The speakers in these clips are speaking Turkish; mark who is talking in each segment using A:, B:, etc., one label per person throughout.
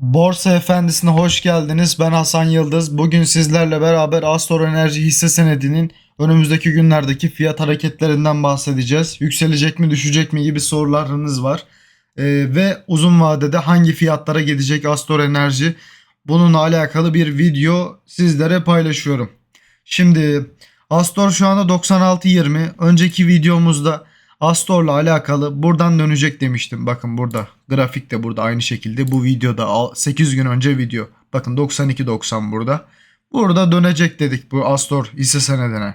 A: Borsa Efendisi'ne hoş geldiniz. Ben Hasan Yıldız. Bugün sizlerle beraber Astor Enerji hisse senedinin önümüzdeki günlerdeki fiyat hareketlerinden bahsedeceğiz. Yükselecek mi düşecek mi gibi sorularınız var. Ee, ve uzun vadede hangi fiyatlara gidecek Astor Enerji? Bununla alakalı bir video sizlere paylaşıyorum. Şimdi Astor şu anda 96.20. Önceki videomuzda Astor'la alakalı buradan dönecek demiştim. Bakın burada grafik de burada aynı şekilde bu videoda 8 gün önce video. Bakın 92.90 burada. Burada dönecek dedik bu Astor hisse senedine.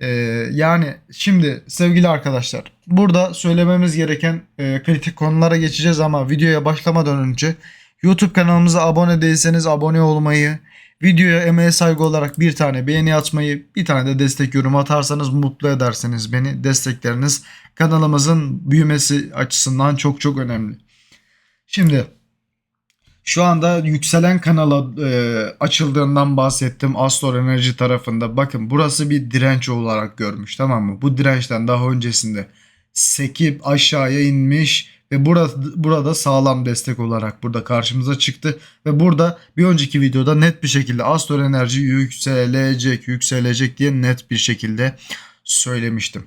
A: Ee, yani şimdi sevgili arkadaşlar burada söylememiz gereken e, kritik konulara geçeceğiz ama videoya başlamadan önce YouTube kanalımıza abone değilseniz abone olmayı, videoya emeğe saygı olarak bir tane beğeni atmayı, bir tane de destek yorum atarsanız mutlu edersiniz beni. Destekleriniz kanalımızın büyümesi açısından çok çok önemli. Şimdi şu anda yükselen kanala e, açıldığından bahsettim Astor Enerji tarafında. Bakın burası bir direnç olarak görmüş tamam mı? Bu dirençten daha öncesinde sekip aşağıya inmiş ve burada, burada sağlam destek olarak burada karşımıza çıktı. Ve burada bir önceki videoda net bir şekilde Astor Enerji yükselecek yükselecek diye net bir şekilde söylemiştim.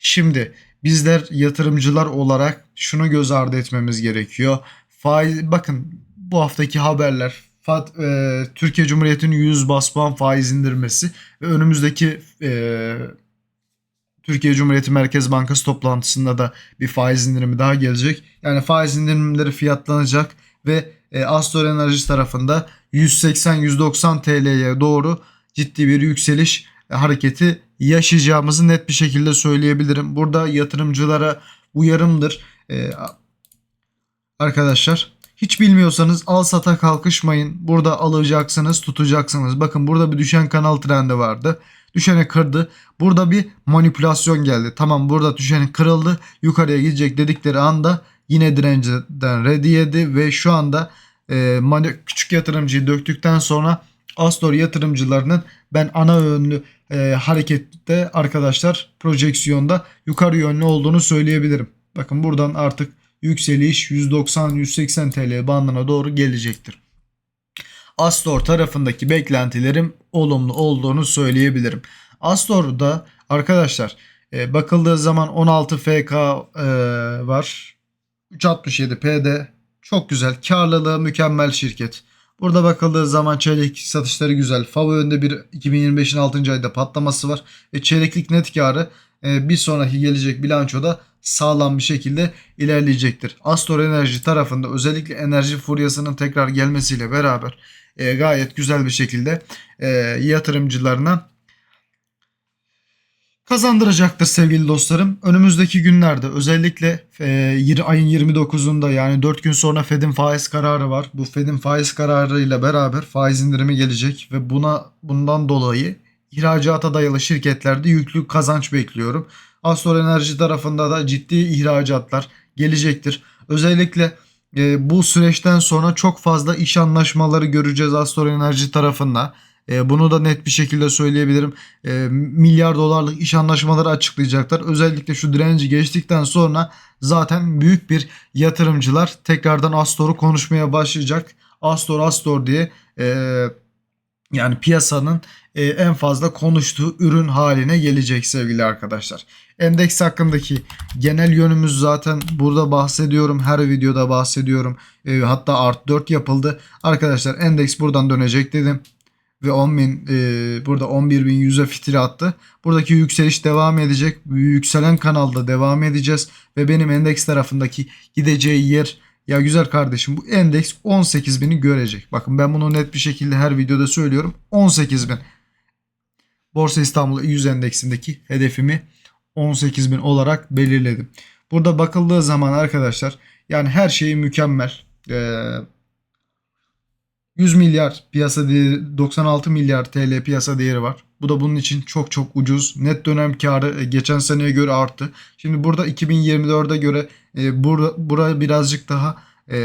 A: Şimdi bizler yatırımcılar olarak şunu göz ardı etmemiz gerekiyor. Faiz, bakın bu haftaki haberler Fat, e, Türkiye Cumhuriyeti'nin 100 bas puan faiz indirmesi ve önümüzdeki e, Türkiye Cumhuriyeti Merkez Bankası toplantısında da bir faiz indirimi daha gelecek. Yani faiz indirimleri fiyatlanacak ve e, Astor Enerji tarafında 180-190 TL'ye doğru ciddi bir yükseliş e, hareketi yaşayacağımızı net bir şekilde söyleyebilirim. Burada yatırımcılara uyarımdır. E, arkadaşlar hiç bilmiyorsanız al sata kalkışmayın. Burada alacaksınız tutacaksınız. Bakın burada bir düşen kanal trendi vardı. Düşeni kırdı. Burada bir manipülasyon geldi. Tamam burada düşeni kırıldı. Yukarıya gidecek dedikleri anda yine direnciden ready yedi ve şu anda e, küçük yatırımcıyı döktükten sonra Astor yatırımcılarının ben ana yönlü e, harekette arkadaşlar projeksiyonda yukarı yönlü olduğunu söyleyebilirim. Bakın buradan artık yükseliş 190-180 TL bandına doğru gelecektir. Astor tarafındaki beklentilerim olumlu olduğunu söyleyebilirim. Astor'da arkadaşlar e, bakıldığı zaman 16 FK e, var. 367 PD çok güzel. Karlılığı mükemmel şirket. Burada bakıldığı zaman çeyrek satışları güzel. Favo önünde bir 2025'in 6. ayda patlaması var. Ve çeyreklik net karı e, bir sonraki gelecek bilançoda sağlam bir şekilde ilerleyecektir. Astor Enerji tarafında özellikle enerji furyasının tekrar gelmesiyle beraber e, gayet güzel bir şekilde e, yatırımcılarına kazandıracaktır sevgili dostlarım. Önümüzdeki günlerde özellikle e, ayın 29'unda yani 4 gün sonra Fed'in faiz kararı var. Bu Fed'in faiz kararıyla beraber faiz indirimi gelecek ve buna bundan dolayı ihracata dayalı şirketlerde yüklü kazanç bekliyorum. Astor Enerji tarafında da ciddi ihracatlar gelecektir. Özellikle e, bu süreçten sonra çok fazla iş anlaşmaları göreceğiz Astor Enerji tarafında. E, bunu da net bir şekilde söyleyebilirim. E, milyar dolarlık iş anlaşmaları açıklayacaklar. Özellikle şu direnci geçtikten sonra zaten büyük bir yatırımcılar tekrardan Astor'u konuşmaya başlayacak. Astor Astor diye e, yani piyasanın e, en fazla konuştuğu ürün haline gelecek sevgili arkadaşlar. Endeks hakkındaki genel yönümüz zaten burada bahsediyorum. Her videoda bahsediyorum. E, hatta art 4 yapıldı. Arkadaşlar endeks buradan dönecek dedim. Ve 10.000 e, burada 11.100'e fitili attı. Buradaki yükseliş devam edecek. Yükselen kanalda devam edeceğiz. Ve benim endeks tarafındaki gideceği yer ya güzel kardeşim bu endeks 18.000'i görecek. Bakın ben bunu net bir şekilde her videoda söylüyorum. 18.000. Borsa İstanbul 100 endeksindeki hedefimi 18.000 olarak belirledim. Burada bakıldığı zaman arkadaşlar yani her şeyi mükemmel. Ee, 100 milyar piyasa değeri 96 milyar TL piyasa değeri var. Bu da bunun için çok çok ucuz. Net dönem karı e, geçen seneye göre arttı. Şimdi burada 2024'e göre e, burada bura birazcık daha e,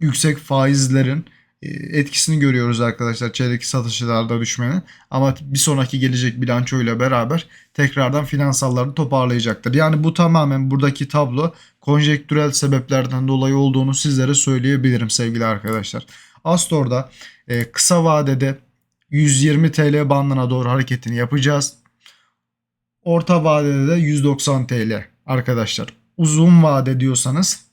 A: yüksek faizlerin etkisini görüyoruz arkadaşlar çeyrek satışlarda düşmenin. Ama bir sonraki gelecek bilançoyla beraber tekrardan finansalları toparlayacaktır. Yani bu tamamen buradaki tablo konjektürel sebeplerden dolayı olduğunu sizlere söyleyebilirim sevgili arkadaşlar. Astor'da e, kısa vadede 120 TL bandına doğru hareketini yapacağız. Orta vadede de 190 TL arkadaşlar. Uzun vade diyorsanız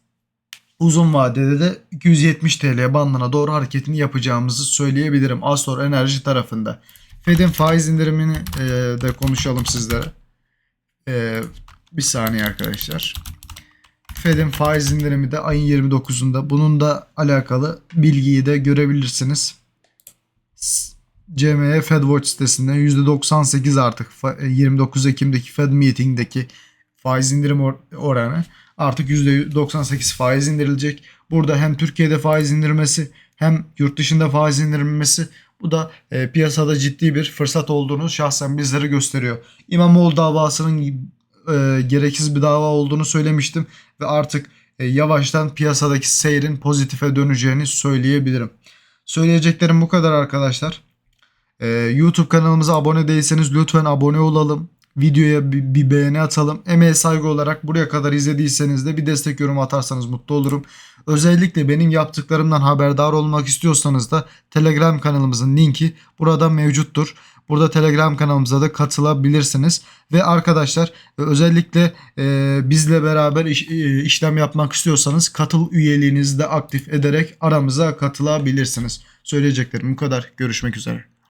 A: uzun vadede de 270 TL bandına doğru hareketini yapacağımızı söyleyebilirim Astor Enerji tarafında. Fed'in faiz indirimini e, de konuşalım sizlere. E, bir saniye arkadaşlar. Fed'in faiz indirimi de ayın 29'unda. Bunun da alakalı bilgiyi de görebilirsiniz. CME FedWatch sitesinden %98 artık fa- 29 Ekim'deki Fed Meeting'deki faiz indirim or- oranı artık %98 faiz indirilecek. Burada hem Türkiye'de faiz indirmesi hem yurt dışında faiz indirilmesi bu da e, piyasada ciddi bir fırsat olduğunu şahsen bizlere gösteriyor. İmamoğlu davasının e, gereksiz bir dava olduğunu söylemiştim ve artık e, yavaştan piyasadaki seyrin pozitife döneceğini söyleyebilirim. Söyleyeceklerim bu kadar arkadaşlar. E, YouTube kanalımıza abone değilseniz lütfen abone olalım. Videoya bir, bir beğeni atalım. Emeğe saygı olarak buraya kadar izlediyseniz de bir destek yorum atarsanız mutlu olurum. Özellikle benim yaptıklarımdan haberdar olmak istiyorsanız da Telegram kanalımızın linki burada mevcuttur. Burada Telegram kanalımıza da katılabilirsiniz. Ve arkadaşlar e, özellikle e, bizle beraber iş- e, işlem yapmak istiyorsanız katıl üyeliğinizi de aktif ederek aramıza katılabilirsiniz. Söyleyeceklerim bu kadar. Görüşmek üzere.